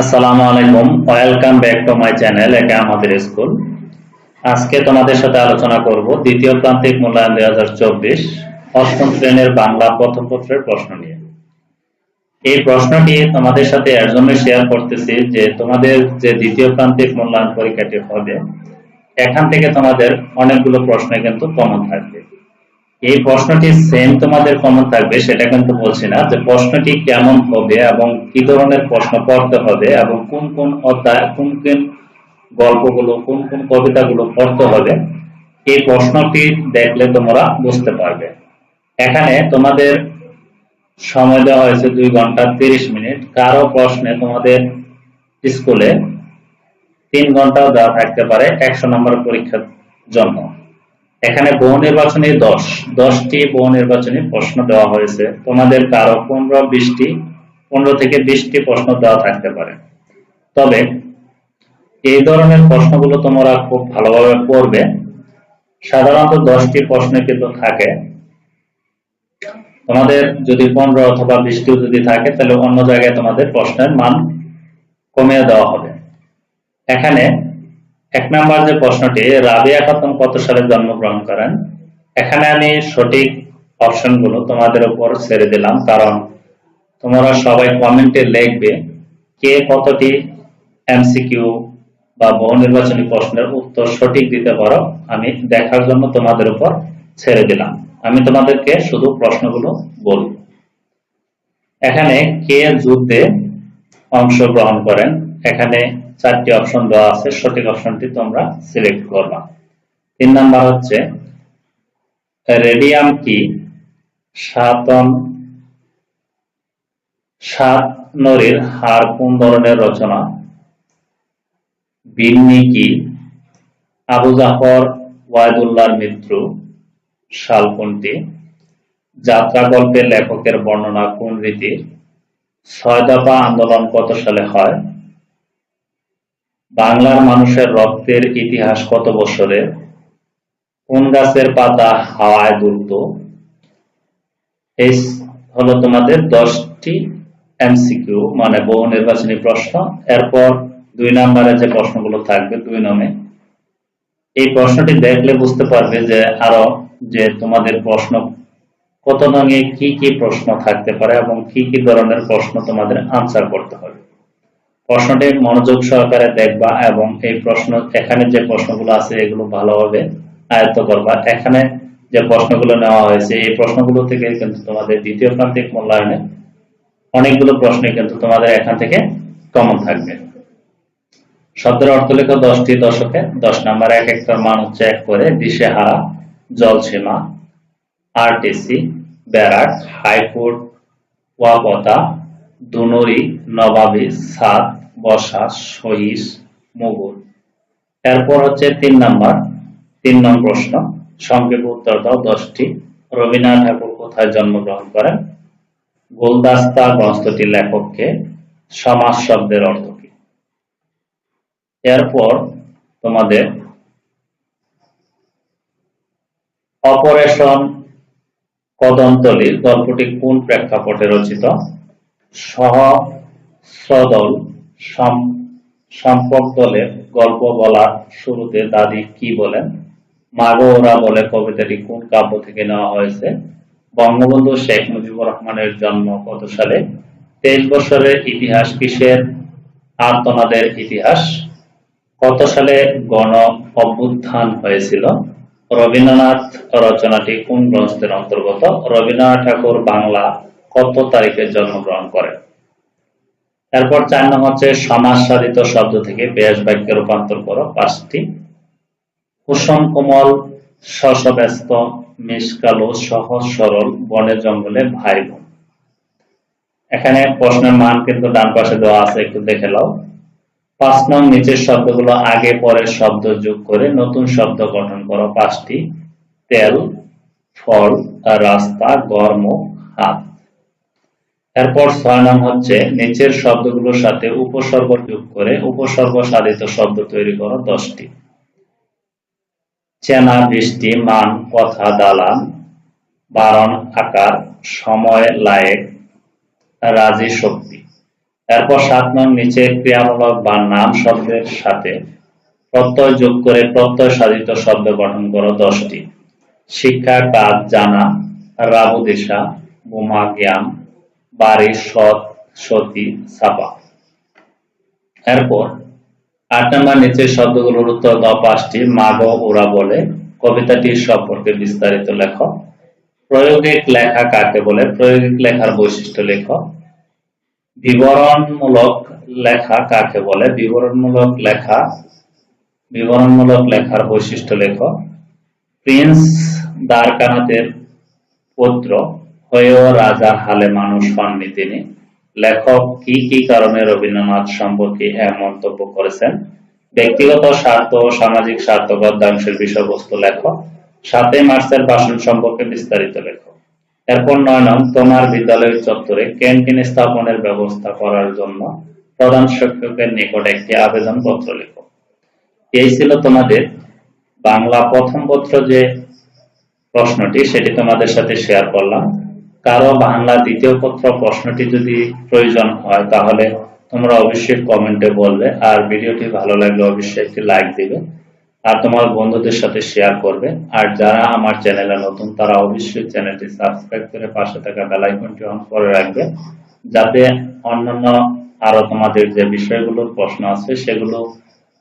আসসালামু আলাইকুম। Welcome back to my channel এটা আমাদের স্কুল। আজকে তোমাদের সাথে আলোচনা করব দ্বিতীয় প্রান্তিক মূল্যায়ন দুই হাজার চব্বিশ, অষ্টম শ্রেণির বাংলা প্রথম পত্রের প্রশ্ন নিয়ে। এই প্রশ্নটি তোমাদের সাথে এর জন্য শেয়ার করতেছি যে তোমাদের যে দ্বিতীয় প্রান্তিক মূল্যায়ন পরীক্ষাটি হবে, এখান থেকে তোমাদের অনেকগুলো প্রশ্ন কিন্তু কমন থাকবে। এই প্রশ্নটি সেম তোমাদের কমন থাকবে, সেটা কিন্তু বলছি না, যে প্রশ্নটি কেমন হবে এবং কি ধরনের প্রশ্ন পড়তে হবে এবং কোন কোন অধ্যায়, কোন কোন গল্পগুলো, কোন কোন কবিতাগুলো পড়তে হবে, এই প্রশ্নটি দেখলে তোমরা বুঝতে পারবে। এখানে তোমাদের সময় দেওয়া হয়েছে দুই ঘণ্টা তিরিশ মিনিট। কারও প্রশ্নে তোমাদের স্কুলে তিন ঘন্টাও দেওয়া থাকতে পারে একশো নম্বর পরীক্ষার জন্য। এখানে বহু নির্বাচনী দশ, দশটি বহু নির্বাচনী প্রশ্ন দেওয়া হয়েছে। তোমাদের কারও পনেরো, বিশটি, পনেরো থেকে বিশটি প্রশ্ন দেওয়া থাকতে পারে। তবে এই ধরনের প্রশ্নগুলো তোমরা খুব ভালোভাবে পড়বে। সাধারণত দশটি প্রশ্ন কিন্তু থাকে। তোমাদের যদি পনেরো অথবা বিশটিও যদি থাকে, তাহলে অন্য জায়গায় তোমাদের প্রশ্নের মান কমিয়ে দেওয়া হবে। এখানে এক নাম্বার যে প্রশ্নটি, রাবিয়া খাতুন কত সালে জন্মগ্রহণ করেন? এখানে আমি সঠিক অপশনগুলো তোমাদের উপর ছেড়ে দিলাম, কারণ তোমরা সবাই কমেন্টে লিখবে কে কতটি এমসিকিউ বা বহু নির্বাচনী প্রশ্নের উত্তর সঠিক দিতে পারো, আমি দেখার জন্য তোমাদের উপর ছেড়ে দিলাম। আমি তোমাদেরকে শুধু প্রশ্নগুলো বলব। এখানে কে যুদ্ধে অংশগ্রহণ করেন? এখানে চারটি অপশন দেওয়া আছে, সঠিক অপশনটি তোমরা সিলেক্ট করবা। তিন নাম্বার হচ্ছে রেডিয়াম কি? সাতন, সাত নরীর হার কোন ধরনের রচনা? বিন্নি কি? আবু জাফর, ওয়াইদুল্লাহর মৃত্যু সাল কোনটি যাত্রা গল্পের লেখকের বর্ণনা কোন রীতির? ছয় দফা আন্দোলন কত সালে হয়? বাংলার মানুষের রক্তের ইতিহাস কত বছরে? কোন গাছের পাতা হাওয়ায় দুলত? এই হলো তোমাদের দশটি এমসিকিউ মানে বহু নির্বাচনী প্রশ্ন। এরপর দুই নম্বরে যে প্রশ্নগুলো থাকবে, দুই নমে। এই প্রশ্নটি দেখলে বুঝতে পারবে যে আরও যে তোমাদের প্রশ্ন কত নঙে কি কি প্রশ্ন থাকতে পারে এবং কি কি ধরনের প্রশ্ন তোমাদের আনসার করতে হবে। প্রশ্নটি মনোযোগ সহকারে দেখবা এবং এই প্রশ্ন, এখানে যে প্রশ্নগুলো আছে এগুলো ভালোভাবে আয়ত্ত করবা। এখানে যে প্রশ্নগুলো নেওয়া হয়েছে, এই প্রশ্নগুলো থেকে কিন্তু তোমাদের দ্বিতীয় প্রান্তিক মূল্যায়নে অনেকগুলো প্রশ্ন কিন্তু তোমাদের এখান থেকে কমন থাকবে। শব্দের অর্থ লেখো দশটি দশকে। দশ নাম্বার, এক একটার মান হচ্ছে এক করে। দিশে দিশেহারা জলসীমা আরটিসি ব্যারাক হাইকোর্ট ওয়াপতা দুনুরি, নবাবি, সাত, বসা সহিস মুগুর এরপর হচ্ছে তিন নাম্বার, তিন নম্বর প্রশ্ন। সংক্ষেপে উত্তর দাও, দশটি। রবীন্দ্রনাথ ঠাকুর কোথায় জন্মগ্রহণ করেন? গোলদাস্তা গ্রন্থটি লেখককে সমাজ শব্দের অর্থ কি? এরপর তোমাদের অপারেশন কদমতলি, গল্পটি কোন প্রেক্ষাপটে রচিত? সহস্রদল সম- সম্পর্ক দলের গল্প বলার শুরুতে দাদি কি বলেন? মাগো ওরা বলে কবিতাটি কোন কাব্য থেকে নেওয়া হয়েছে? বঙ্গবন্ধু শেখ মুজিবুর রহমানের জন্ম কত সালে? তেইশ বছরের ইতিহাস কিসের? আর্তনাদের ইতিহাস। কত সালে গণ অভ্যুত্থান হয়েছিল? রবীন্দ্রনাথ রচনাটি কোন গ্রন্থের অন্তর্গত? রবীন্দ্রনাথ ঠাকুর বাংলা কত তারিখে জন্মগ্রহণ করেন এরপর চার নং হচ্ছে সমাজ সাধিত শব্দ থেকে বেশ বাক্যে রূপান্তর করো পাঁচটি। কুসুম, কোমল শশব্যস্ত মিসকালো সহজ, সরল, বনে, জঙ্গলে ভাই বোন এখানে প্রশ্নের মান কিন্তু ডান পাশে দেওয়া আছে, একটু দেখে নাও। পাঁচ নং নিচের শব্দগুলো আগে পরের শব্দ যোগ করে নতুন শব্দ গঠন করো। পাঁচটি, তেল, ফল, রাস্তা, গর্ম, হাত। এরপর ছয় নং হচ্ছে নিচের শব্দগুলোর সাথে উপসর্গ যোগ করে উপসর্গ সাধিত শব্দ তৈরি করো দশটি। চেনা, বৃষ্টি, মান, কথা, দালান, বারণ, আকার, সময়, লায়েক, রাজি, শক্তি। এরপর সাত নং নিচে ক্রিয়ামূলক বা নাম শব্দের সাথে প্রত্যয় যোগ করে প্রত্যয় সাধিত শব্দ গঠন করো দশটি। শিক্ষা, কাজ, জানা রাবু দিশা, বোমা, জ্ঞান বাড়ি সৎ, সতী ছাপা এরপর, আট নম্বর নিচের শব্দগুলোর উত্তর দাও পাঁচটি, মাগ ওরা বলে। কবিতাটি সম্পর্কে বিস্তারিত লেখ। প্রয়োগিক লেখা কাকে বলে? প্রয়োগিক লেখার বৈশিষ্ট্য লেখ। বিবরণমূলক লেখা কাকে বলে? বিবরণমূলক লেখা, বিবরণমূলক লেখার বৈশিষ্ট্য লেখ। প্রিন্স দ্বারকানাথের পুত্র হয়েও রাজার হালে মানুষ হননি তিনি। লেখক কি কি কারণে রবীন্দ্রনাথ সম্পর্কে এক মন্তব্য করেছেন? ব্যক্তিগত স্বার্থ ও সামাজিক স্বার্থ গদ্যাংশের বিষয়বস্তু লেখ সাতই মার্চের ভাষণ সম্পর্কে বিস্তারিত লেখ এরপর নয় নং তোমার বিদ্যালয়ের চত্বরে ক্যান্টিন স্থাপনের ব্যবস্থা করার জন্য প্রধান শিক্ষকের নিকট একটি আবেদন পত্র লেখো। এই ছিল তোমাদের বাংলা প্রথম পত্র যে প্রশ্নটি, সেটি তোমাদের সাথে শেয়ার করলাম। কারও বাংলা দ্বিতীয় পত্র প্রশ্নটি যদি প্রয়োজন হয়, তাহলে তোমরা অবশ্যই কমেন্টে বলবে। আর ভিডিওটি ভালো লাগলে অবশ্যই একটি লাইক দিবে আর তোমার বন্ধুদের সাথে শেয়ার করবে। আর যারা আমার চ্যানেলে নতুন, তারা অবশ্যই চ্যানেলটি সাবস্ক্রাইব করে পাশে থাকা বেল আইকনটি অন করে রাখবে, যাতে অন্যান্য আরও তোমাদের যে বিষয়গুলোর প্রশ্ন আছে, সেগুলো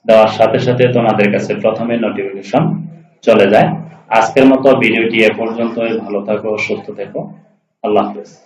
দেওয়ার সাথে সাথে তোমাদের কাছে প্রথমে নোটিফিকেশন চলে যায়। আজকের মতো ভিডিওটি এ পর্যন্তই। ভালো থাকো, সুস্থ থেকো। Allah Hafiz.